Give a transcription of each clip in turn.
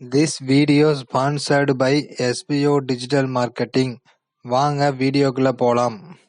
This video sponsored by SBO Digital Marketing. வாங்க வீடியோக்குள்ள போலாம்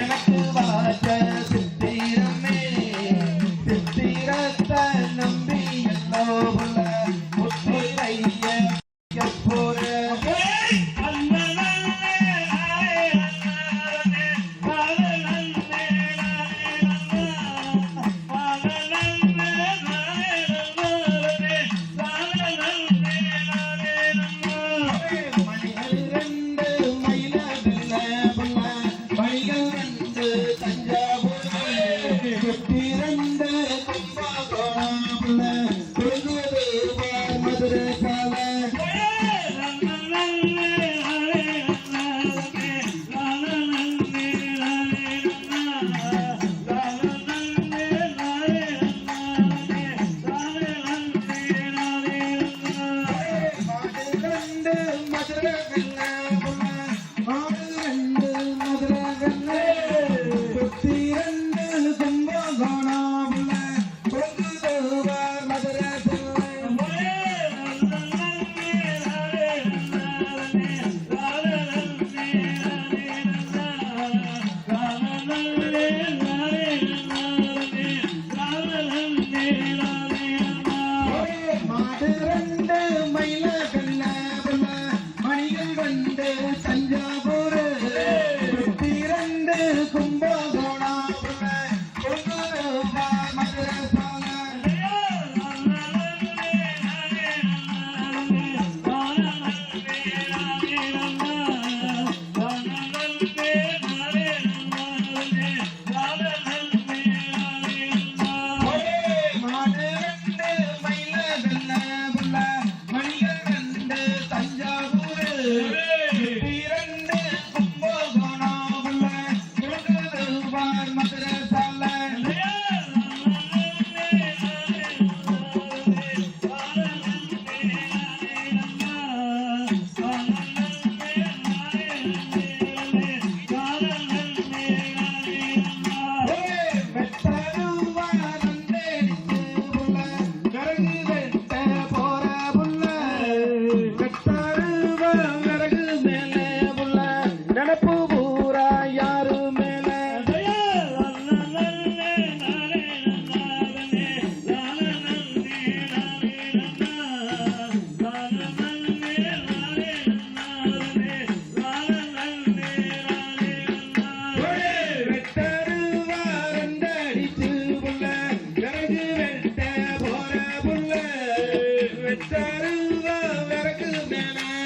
எனக்கு வாச்ச சித்திரமே today. na na